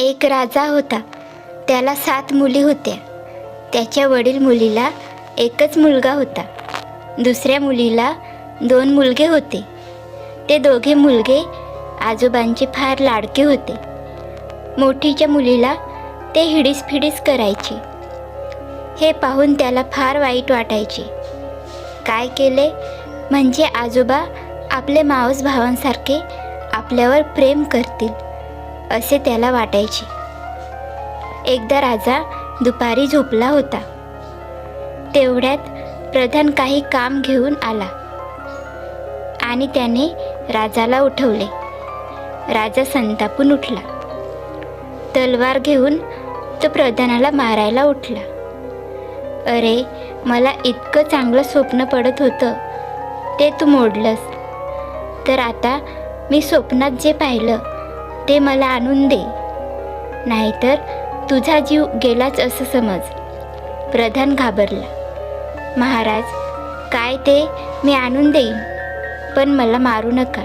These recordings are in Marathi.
एक राजा होता. त्याला सात मुली होत्या. त्याच्या वडील मुलीला एकच मुलगा होता. दुसऱ्या मुलीला दोन मुलगे होते. ते दोघे मुलगे आजोबांचे फार लाडके होते. मोठीच्या मुलीला ते हिडीस फिडीस करायचे. हे पाहून त्याला फार वाईट वाटायचे. काय केले? म्हणजे आजोबा आपले मावस भावांसारखे आपल्यावर प्रेम करतील. असे त्याला वाटायचे. एकदा राजा दुपारी झोपला होता. तेवढ्यात प्रधान काही काम घेऊन आला. आणि त्याने राजाला उठवले. राजा संतापून उठला. तलवार घेऊन तो प्रधानाला मारायला उठला. अरे मला इतकं चांगलं स्वप्न पडत होतं. ते तू मोडलंस. तर आता मी स्वप्नात जे पाहिलं ते मला आणून दे. नाहीतर तुझा जीव गेलाच असं समज. प्रधान घाबरला. महाराज काय ते मी आणून देईन पण मला मारू नका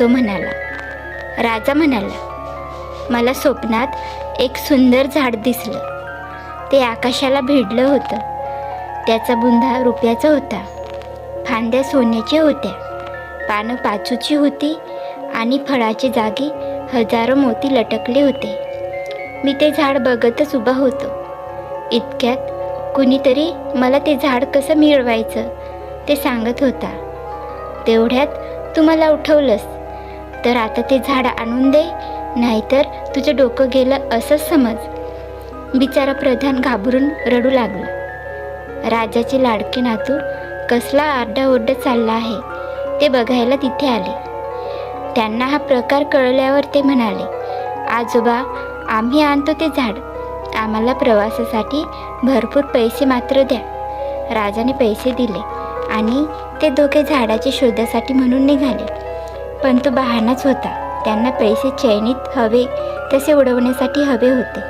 तो म्हणाला. राजा म्हणाला मला स्वप्नात एक सुंदर झाड दिसलं. ते आकाशाला भिडलं होतं. त्याचा बुंधा रुपयाचा होता. फांद्या सोन्याच्या होत्या. पानं पाचूची होती आणि फळाची जागी हजारो मोती लटकले होते. मी ते झाड बघतच उभा होतो. इतक्यात कुणीतरी मला ते झाड कसं मिळवायचं ते सांगत होता. तेवढ्यात तू मला उठवलंस. तर आता ते झाड आणून दे नाहीतर तुझं डोकं गेलं असंच समज. बिचारा प्रधान घाबरून रडू लागला. राजाचे लाडके नातू कसला आरडाओरडा चालला आहे ते बघायला तिथे आले. त्यांना हा प्रकार कळल्यावर ते म्हणाले आजोबा आम्ही आणतो ते झाड. आम्हाला प्रवासासाठी भरपूर पैसे मात्र द्या. राजाने पैसे दिले आणि ते दोघे झाडाच्या शोधासाठी म्हणून निघाले. पण तो बहाणाच होता. त्यांना पैसे चैनीत हवे तसे उडवण्यासाठी हवे होते.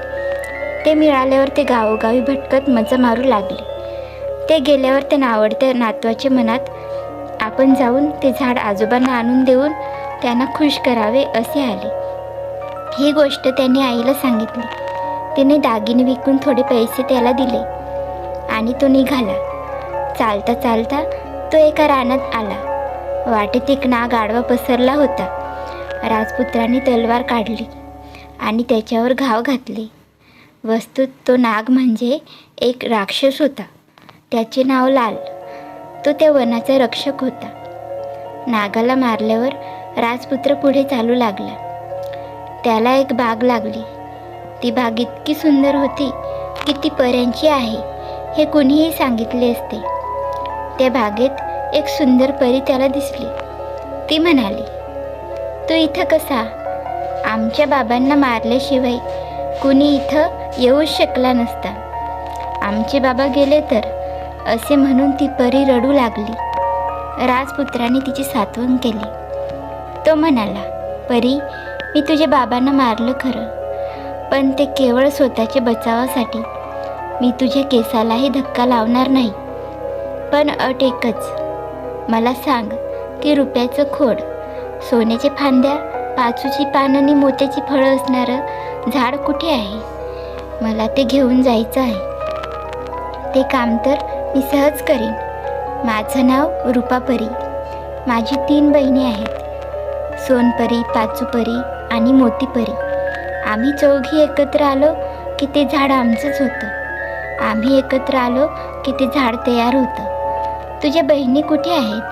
ते मिळाल्यावर ते गावोगावी भटकत मजा मारू लागले. ते गेल्यावर त्या नावडत्या नातवाच्या मनात आपण जाऊन ते झाड आजोबांना आणून देऊन त्यांना खुश करावे असे आले. ही गोष्ट त्यांनी आईला सांगितली. तिने दागिने विकून थोडे पैसे त्याला दिले आणि तो निघाला. चालता चालता तो एका रानात आला. वाटेत एक नाग आडवा पसरला होता. राजपुत्राने तलवार काढली आणि त्याच्यावर घाव घातले. वस्तूत तो नाग म्हणजे एक राक्षस होता. त्याचे नाव लाल. तो त्या वनाचा रक्षक होता. नागाला मारल्यावर राजपुत्र पुढे चालू लागला. त्याला एक बाग लागली. ती बाग इतकी सुंदर होती की ती पर्यांची आहे हे कुणीही सांगितले असते. त्या बागेत एक सुंदर परी त्याला दिसली. ती म्हणाली तू इथं कसा? आमच्या बाबांना मारल्याशिवाय कुणी इथं येऊच शकला नसता. आमचे बाबा गेले तर असे म्हणून ती परी रडू लागली. राजपुत्राने तिची सातवण केली. तो म्हणाला परी मी तुझ्या बाबांना मारलं खरं पण ते केवळ स्वतःच्या बचावासाठी. मी तुझ्या केसालाही धक्का लावणार नाही. पण अट एकच. मला सांग की रुपयाचं खोड सोन्याच्या फांद्या पाचूची पानं आणि मोत्याची फळं असणारं झाड कुठे आहे? मला ते घेऊन जायचं आहे. ते काम तर मी सहज करीन. माझं नाव रूपापरी माझी तीन बहिणी आहेत. सोनपरी पाचूपरी आणि मोतीपरी. आम्ही चौघी एकत्र आलो की ते झाड आमचंच होतं. आम्ही एकत्र आलो की ते झाड तयार होतं. तुझ्या बहिणी कुठे आहेत?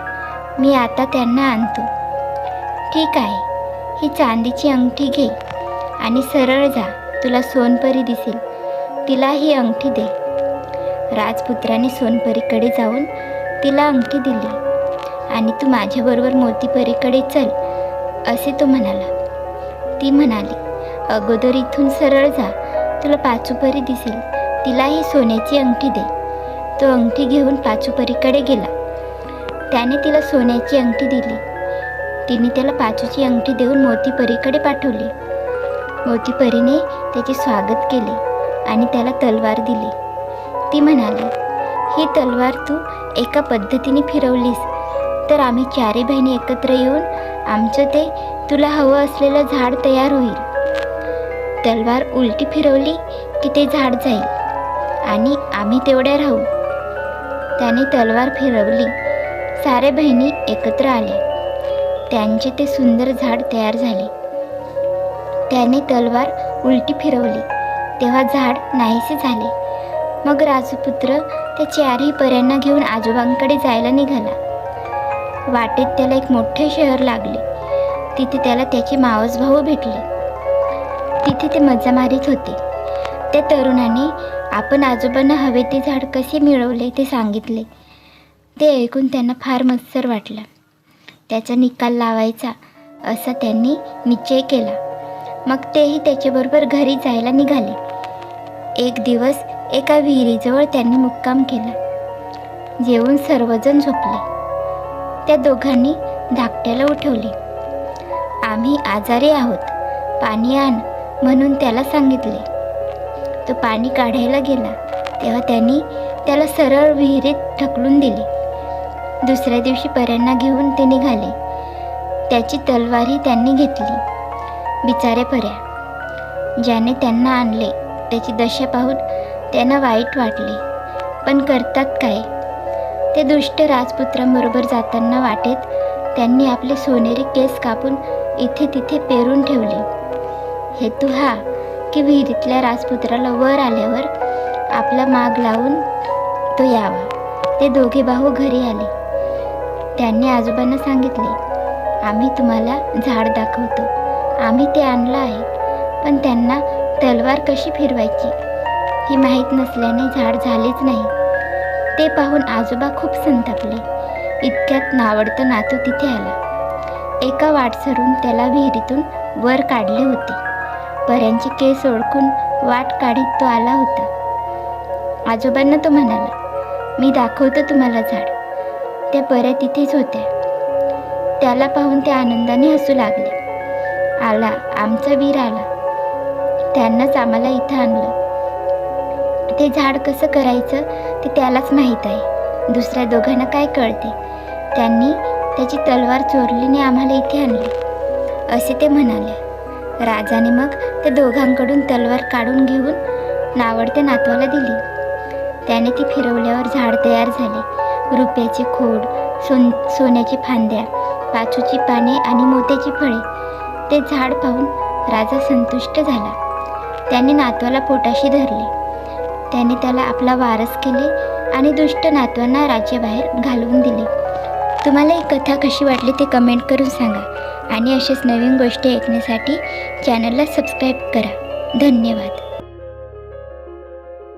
मी आता त्यांना आणतो. ठीक आहे. ही चांदीची अंगठी घे आणि सरळ जा. तुला सोनपरी दिसेल. तिला ही अंगठी दे. राजपुत्राने सोनपरीकडे जाऊन तिला अंगठी दिली. आणि तू माझ्याबरोबर मोतीपरीकडे चल. असे तो म्हणाला. ती म्हणाली अगोदर इथून सरळ जा. तुला पाचूपरी दिसेल. तिलाही सोन्याची अंगठी दे. तो अंगठी घेऊन पाचूपरीकडे गेला. त्याने तिला सोन्याची अंगठी दिली. तिने त्याला पाचूची अंगठी देऊन मोतीपरीकडे पाठवली. मोतीपरीने त्याचे स्वागत केले आणि त्याला तलवार दिली. ती म्हणाली ही तलवार तू एका पद्धतीने फिरवलीस. तर आम्ही चारही बहिणी एकत्र येऊन आमचं ते तुला हवं असलेलं झाड तयार होईल. तलवार उलटी फिरवली की ते झाड जाईल आणि आम्ही तेवढ्या राहू. त्याने तलवार फिरवली. सारे बहिणी एकत्र आल्या त्यांचे ते सुंदर झाड तयार झाले. त्याने तलवार उलटी फिरवली. तेव्हा झाड नाहीसे झाले. मग राजपुत्र त्या चारही पर्यांना घेऊन आजोबांकडे जायला निघाला. वाटेत त्याला एक मोठे शहर लागले. तिथे त्याला त्याचे मावस भाऊ भेटले. तिथे ते मजा मारीत होते. त्या तरुणाने आपण आजोबांना हवे ते झाड कसे मिळवले ते सांगितले. ते ऐकून त्यांना फार मत्सर वाटला. त्याचा निकाल लावायचा असा त्यांनी निश्चय केला. मग तेही त्याच्याबरोबर घरी जायला निघाले. एक दिवस एका विहिरीजवळ त्यांनी मुक्काम केला. जेवून सर्वजण झोपले. त्या दोघांनी धाकट्याला उठवले. आम्ही आजारी आहोत. पाणी आण म्हणून त्याला सांगितले. तो पाणी काढायला गेला. तेव्हा त्यांनी त्याला सरळ विहिरीत ढकलून दिले. दुसऱ्या दिवशी पर्यांना घेऊन ते निघाले. त्याची तलवारही त्यांनी घेतली. बिचारे पर्या ज्याने त्यांना आणले त्याची दशा पाहून त्यांना वाईट वाटले. पण करतात काय? ते दुष्ट राजपुत्रांबरोबर जाताना वाटेत त्यांनी आपले सोनेरी केस कापून इथे तिथे पेरून ठेवले. हेतू हा की विहिरीतल्या राजपुत्राला वर आल्यावर आपला माग लावून तो यावा. ते दोघे भाऊ घरी आले. त्यांनी आजोबांना सांगितले आम्ही तुम्हाला झाड दाखवतो. आम्ही ते आणलं आहे पण त्यांना तलवार कशी फिरवायची? ही माहीत नसल्याने झाड झालेच नाही. ते पाहून आजोबा खूप संतापले. इतक्यात नावडतं नातू तिथे आला. एका वाटसरून त्याला विहिरीतून वर काढले होते. पऱ्यांचे केस ओळखून वाट काढीत तो आला होता. आजोबांना तो म्हणाला मी दाखवतो तुम्हाला झाड. त्या पर्या तिथेच होत्या. त्याला पाहून ते आनंदाने हसू लागले. आला आमचा वीर आला. त्यांनाच आम्हाला इथं आणलं. ते झाड कसं करायचं ते त्यालाच माहीत आहे. दुसऱ्या दोघांना काय कळते? त्यांनी त्याची तलवार चोरलीने आम्हाला इथे आणले. असे ते म्हणाले. राजाने मग त्या दोघांकडून तलवार काढून घेऊन नावडत्या नातवाला दिली. त्याने ती फिरवल्यावर झाड तयार झाले. रुपयाचे खोड सोन सोन्याची फांद्या पाचूची पाने आणि मोत्याची फळे ते झाड पाहून राजा संतुष्ट झाला. त्याने नातवाला पोटाशी धरले. त्याने त्याला आपला वारस केले आणि दुष्ट नातवांना राज्याबाहेर घालवून दिले. तुम्हाला ही कथा कशी वाटली ते कमेंट करून सांगा आणि अशाच नवीन गोष्टी ऐकण्यासाठी चॅनलला सबस्क्राईब करा. धन्यवाद.